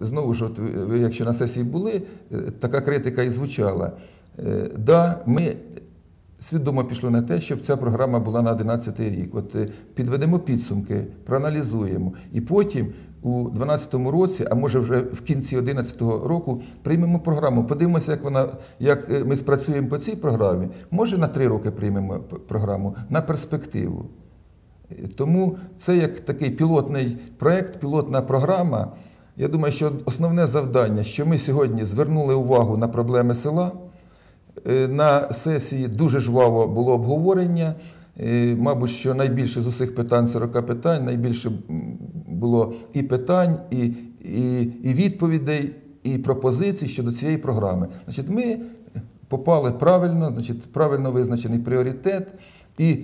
знову ж, от якщо на сесії були, е, така критика і звучала. Е, Да, ми свідомо пішли на те, щоб ця програма була на 11 рік. От е, підведемо підсумки, проаналізуємо, і потім у 2012 році, а може вже в кінці 2011 року, приймемо програму. Подивимося, як вона, як е, ми спрацюємо по цій програмі. Може на три роки приймемо програму на перспективу. Е, Тому це як такий пілотний проект, пілотна програма. Я думаю, що основне завдання, що ми сьогодні звернули увагу на проблеми села. Е, На сесії дуже жваво було обговорення. Е, Мабуть, що найбільше з усіх питань 40 питань, найбільше було і питань, і, і, і відповідей, і пропозицій щодо цієї програми. Значить, ми попали правильно, значить, правильно визначений пріоритет, і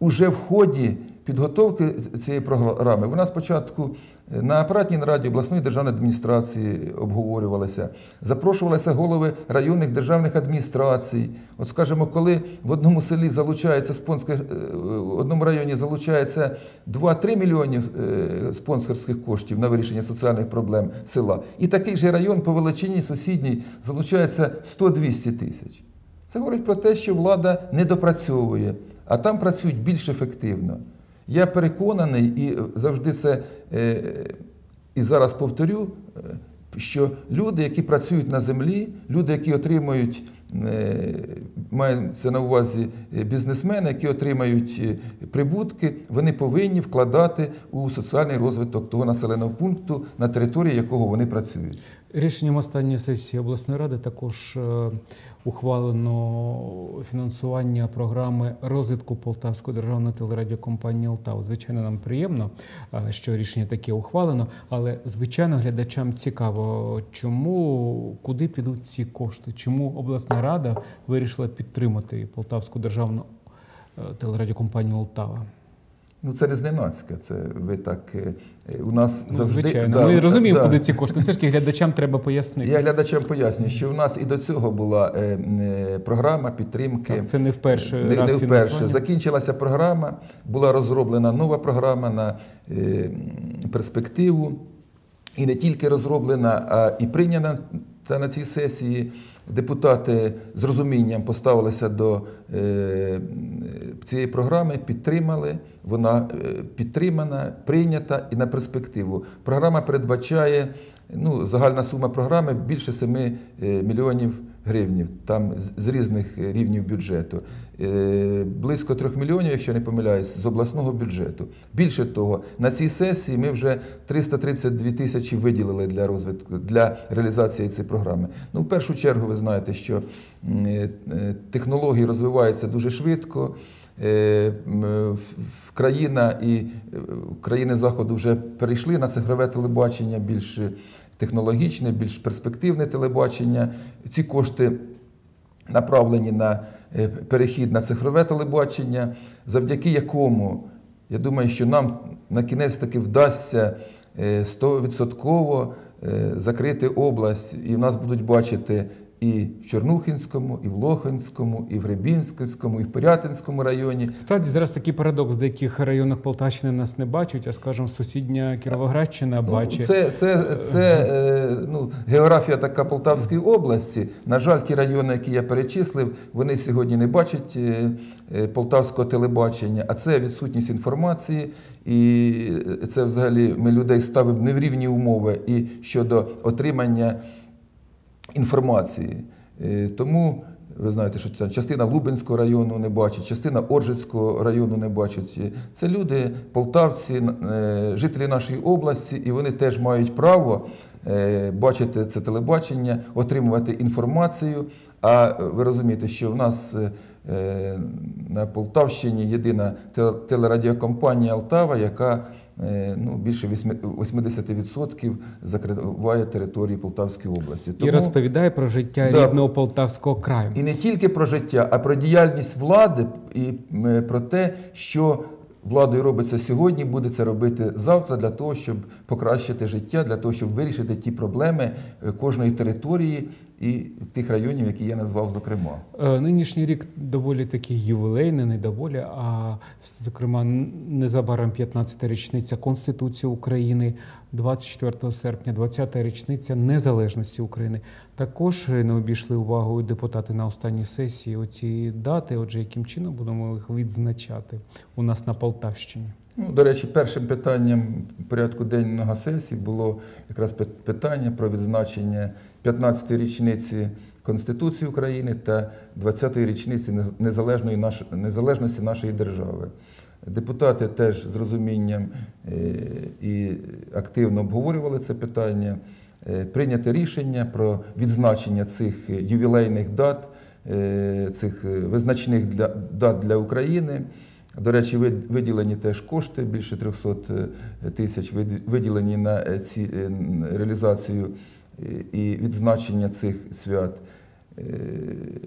уже в ході підготовки цієї програми вона спочатку на апаратній нараді обласної державної адміністрації обговорювалася, запрошувалися голови районних державних адміністрацій. От скажімо, коли в одному селі залучається спонсор, в одному районі залучається 2-3 мільйонів е, спонсорських коштів на вирішення соціальних проблем села, і такий же район по величині сусідній залучається 100-200 тисяч. Це говорить про те, що влада не допрацьовує, а там працюють більш ефективно. Я переконаний і завжди це е, і зараз повторю, е, що люди, які працюють на землі, люди, які отримують, мається на увазі е, бізнесмени, які отримають е, прибутки, вони повинні вкладати у соціальний розвиток того населеного пункту, на території якого вони працюють. Рішенням останньої сесії обласної ради також е, ухвалено фінансування програми розвитку Полтавської державної телерадіокомпанії «Алтау». Звичайно, нам приємно, е, що рішення таке ухвалено, але звичайно глядачам цікаво, чому куди підуть ці кошти, чому обласна рада вирішила підтримати Полтавську державну е, телерадіокомпанію «Алтава». Ну це не зненацька. Це ви так е, у нас Ну, завжди звичайно, да, ми розуміємо, да. куди ці кошти. Все ж таки глядачам треба пояснити. Я глядачам пояснюю, що в нас і до цього була е, е, програма підтримки. Так, це не вперше не, раз не вперше. Закінчилася програма, була розроблена нова програма на е, перспективу. І не тільки розроблена, а і прийнята та на цій сесії. Депутати з розумінням поставилися до е, цієї програми, підтримали. Вона е, підтримана, прийнята і на перспективу. Програма передбачає ну, загальна сума програми більше 7 е, мільйонів гривнів, там з- різних рівнів бюджету. Е, Близько 3 мільйонів, якщо не помиляюсь, з обласного бюджету. Більше того, на цій сесії ми вже 332 тисячі виділили для розвитку для реалізації цієї програми. Ну, в першу чергу, ви знаєте, що е, е, технології розвиваються дуже швидко. Країна і країни Заходу вже перейшли на цифрове телебачення більш технологічне, більш перспективне телебачення. Ці кошти направлені на перехід на цифрове телебачення, завдяки якому, я думаю, що нам на кінець таки вдасться стовідсотково 100% е, закрити область, і в нас будуть бачити і в Чорнухинському, і в Лохинському, і в Рибінському, і в Пирятинському районі. Справді зараз такий парадокс, в деяких районах Полтавщини нас не бачать, а скажімо, сусідня Кіровоградщина Ну, бачить. Це, це, це е, ну, географія така Полтавської області. На жаль, ті райони, які я перечислив, вони сьогодні не бачать е, е, полтавського телебачення, а це відсутність інформації. І це взагалі ми людей ставимо не в рівні умови і щодо отримання інформації. Е, Тому ви знаєте, що там частина Лубенського району не бачить, частина Оржицького району не бачить. Це люди, полтавці, е, жителі нашої області, і вони теж мають право е, бачити це телебачення, отримувати інформацію. А ви розумієте, що в нас на Полтавщині єдина телерадіокомпанія Алтава, яка ну, більше вісьми- 80% закриває територію Полтавської області. І розповідає про життя Да. рідного Полтавського краю. І не тільки про життя, а про діяльність влади і про те, що владою робиться сьогодні, буде це робити завтра для того, щоб покращити життя, для того, щоб вирішити ті проблеми е, кожної території і тих районів, які я назвав зокрема. Е, Нинішній рік доволі такий ювілейний, не доволі, а зокрема незабаром 15-та річниця Конституції України, 24 серпня, 20-та річниця незалежності України. Також не обійшли увагою депутати на останній сесії оці дати. Отже, яким чином будемо їх відзначати у нас на Полтавщині? Ну, до речі, першим питанням порядку денного сесії було якраз пи- питання про відзначення 15-ї річниці Конституції України та 20-ї річниці незалежності нашої держави. Депутати теж з розумінням е, і активно обговорювали це питання. Е, Прийнято рішення про відзначення цих ювілейних дат, е, цих визначних для, дат для України. До речі, виділені теж кошти, більше 300 е, тисяч виділені на ці, реалізацію і відзначення цих свят. Е,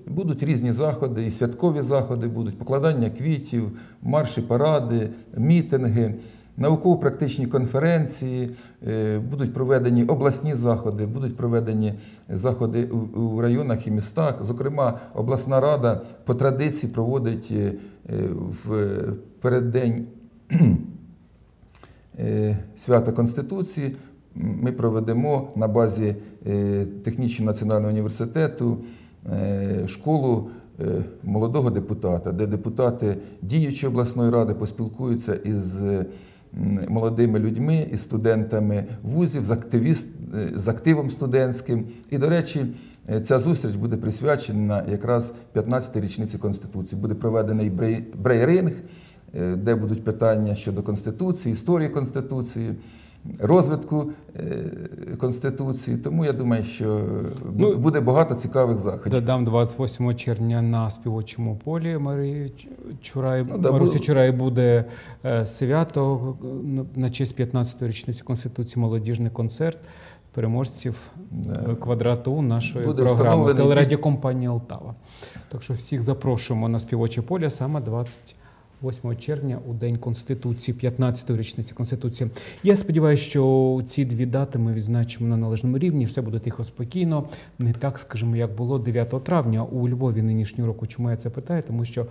Будуть різні заходи, і святкові заходи будуть, покладання квітів, марші, паради, мітинги, науково-практичні конференції, е, будуть проведені обласні заходи, будуть проведені заходи у- районах і містах. Зокрема, обласна рада по традиції проводить е, в переддень свята Конституції. Ми проведемо на базі е, Технічного національного університету е, школу е, молодого депутата, де депутати діючої обласної ради поспілкуються із молодими людьми, із студентами вузів, з, активіст, з активом студентським. І, до речі, ця зустріч буде присвячена якраз 15-й річниці Конституції. Буде проведений брей- брейринг, де будуть питання щодо Конституції, історії Конституції, розвитку е, Конституції. Тому я думаю, що е, Ну, буде багато цікавих заходів. Додам 28 червня на співочому полі Марії Чурай. Ну, да, Марусі бу- Чурай буде е, свято на- честь 15-ї річниці Конституції молодіжний концерт переможців Да. квадрату нашої Буде програми телерадіокомпанії Алтава. Так що всіх запрошуємо на співоче поле саме 28 червня у День Конституції, 15-ї річниці Конституції. Я сподіваюся, що ці дві дати ми відзначимо на належному рівні. Все буде тихо, спокійно. Не так, скажімо, як було 9 травня у Львові нинішнього року. Чому я це питаю? Тому що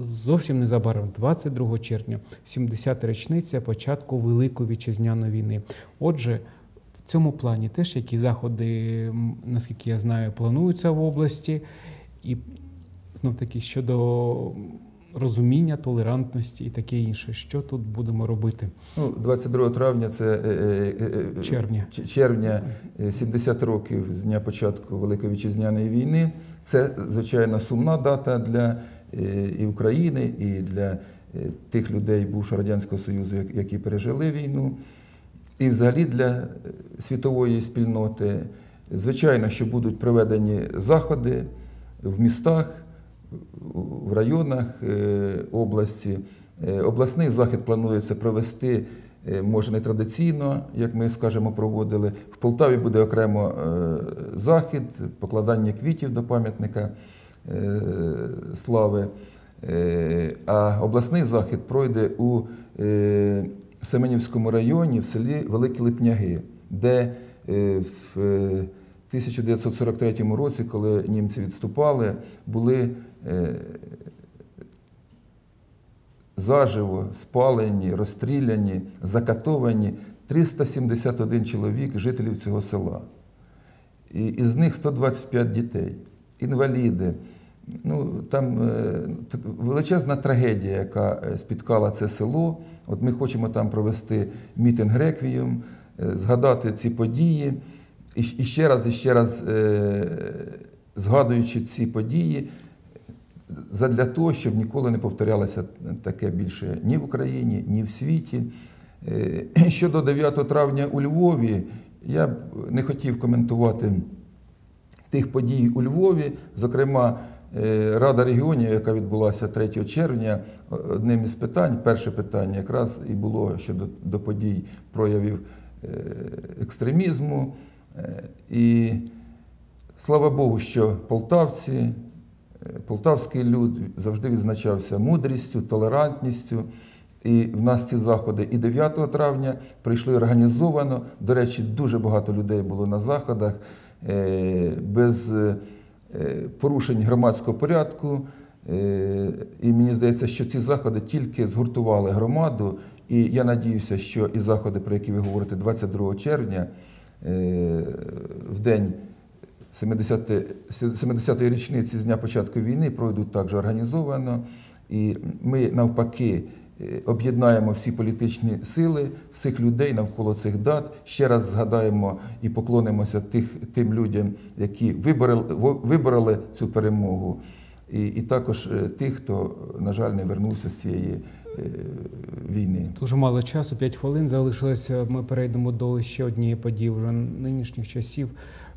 зовсім незабаром, 22 червня, 70-та річниця початку Великої вітчизняної війни. Отже, в цьому плані теж які заходи, наскільки я знаю, плануються в області, і знов таки щодо розуміння, толерантності і таке інше. Що тут будемо робити? Ну, 22 травня це е, е, е, Червня. червня е, 70 років з дня початку Великої вітчизняної війни. Це, звичайно, сумна дата для е, і України, і для е, тих людей бувшого Радянського Союзу, як- які пережили війну, і взагалі для е, світової спільноти. Звичайно, що будуть проведені заходи в містах, в районах е, області. Е, Обласний захід планується провести, е, може не традиційно, як ми скажемо, проводили. В Полтаві буде окремо захід, покладання квітів до пам'ятника слави. А обласний захід пройде у Семенівському районі в селі Великі Липняги, де в е, 1943 році, коли німці відступали, були заживо спалені, розстріляні, закатовані 371 чоловік, жителів цього села. І із них 125 дітей, інваліди. Ну, там е, величезна трагедія, яка е, спіткала це село. От ми хочемо там провести мітинг реквієм, е, згадати ці події. І, ще раз, і ще раз е, згадуючи ці події, задля того, щоб ніколи не повторялося таке більше ні в Україні, ні в світі. Е, Щодо 9 травня у Львові, я б не хотів коментувати тих подій у Львові. Зокрема, е, Рада регіонів, яка відбулася 3 червня, одним із питань, перше питання якраз і було щодо до подій проявів е, екстремізму. І слава Богу, що полтавці, полтавський люд завжди відзначався мудрістю, толерантністю. І в нас ці заходи і 9 травня прийшли організовано. До речі, дуже багато людей було на заходах. е, без е, порушень громадського порядку. Е, І мені здається, що ці заходи тільки згуртували громаду. І я надіюся, що і заходи, про які ви говорите, 22 червня, в день 70 70-ї річниці з дня початку війни пройдуть також організовано. І ми навпаки е, об'єднаємо всі політичні сили, всіх людей навколо цих дат. Ще раз згадаємо і поклонимося тих, тим людям, які вибороли, вибороли цю перемогу. І, і також е, тих, хто, на жаль, не вернувся з цієї е, війни. Дуже мало часу, 5 хвилин залишилося. Ми перейдемо до ще однієї події вже нинішніх часів.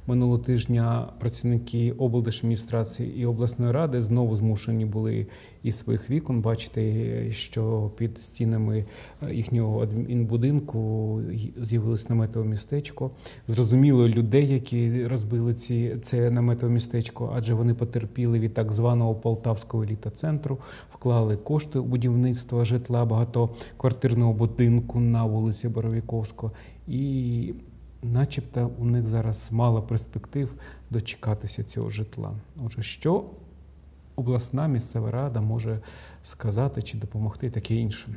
Минулого тижня працівники облдержадміністрації і обласної ради знову змушені були із своїх вікон бачити, що під стінами їхнього адмінбудинку з'явилось наметове містечко. Зрозуміло людей, які розбили ці це наметове містечко, адже вони потерпіли від так званого полтавського еліта-центру, вклали кошти у будівництво житла багатоквартирного будинку на вулиці Боровіковського і начебто у них зараз мало перспектив дочекатися цього житла. Отже, що обласна місцева рада може сказати чи допомогти таке інше?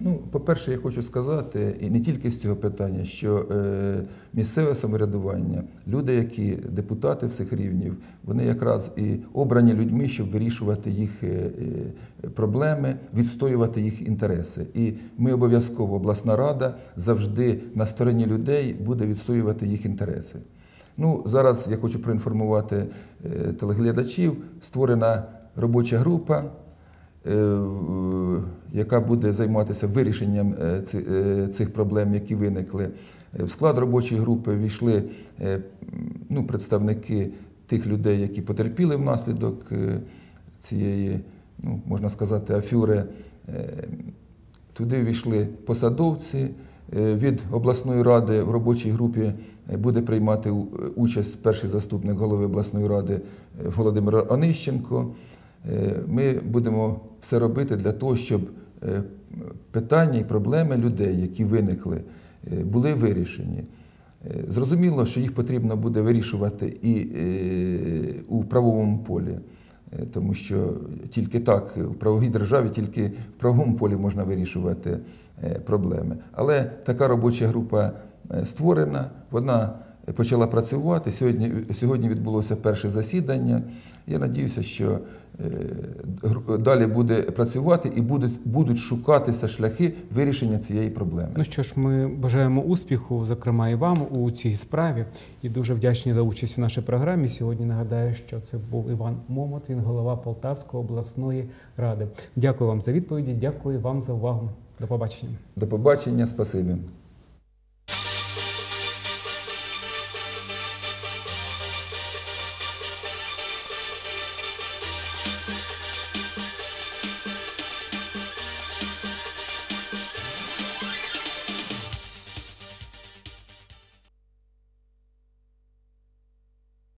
Ну, по-перше, я хочу сказати, і не тільки з цього питання, що е, місцеве самоврядування, люди, які депутати всіх рівнів, вони якраз і обрані людьми, щоб вирішувати їх е, е, проблеми, відстоювати їх інтереси. І ми обов'язково, обласна рада завжди на стороні людей буде відстоювати їх інтереси. Ну, зараз я хочу проінформувати е, телеглядачів. Створена робоча група, е, яка буде займатися вирішенням е, е, цих проблем, які виникли. Е, В склад робочої групи війшли ну, представники тих людей, які потерпіли внаслідок цієї, ну, можна сказати, афюри. Туди війшли посадовці. Від обласної ради в робочій групі буде приймати участь перший заступник голови обласної ради Володимир Онищенко. Ми будемо все робити для того, щоб питання і проблеми людей, які виникли, е, були вирішені. Е, Зрозуміло, що їх потрібно буде вирішувати і е, у правовому полі. Е, Тому що тільки так, в правовій державі, тільки в правовому полі можна вирішувати е, проблеми. Але така робоча група е, створена, вона почала працювати. Сьогодні, сьогодні відбулося перше засідання. Я надіюся, що е, далі буде працювати і будуть, будуть шукатися шляхи вирішення цієї проблеми. Ну що ж, ми бажаємо успіху, зокрема і вам у цій справі, і дуже вдячні за участь в нашій програмі. Сьогодні нагадаю, що це був Іван Момот, він голова Полтавської обласної ради. Дякую вам за відповіді. Дякую вам за увагу. До побачення. До побачення, спасибі.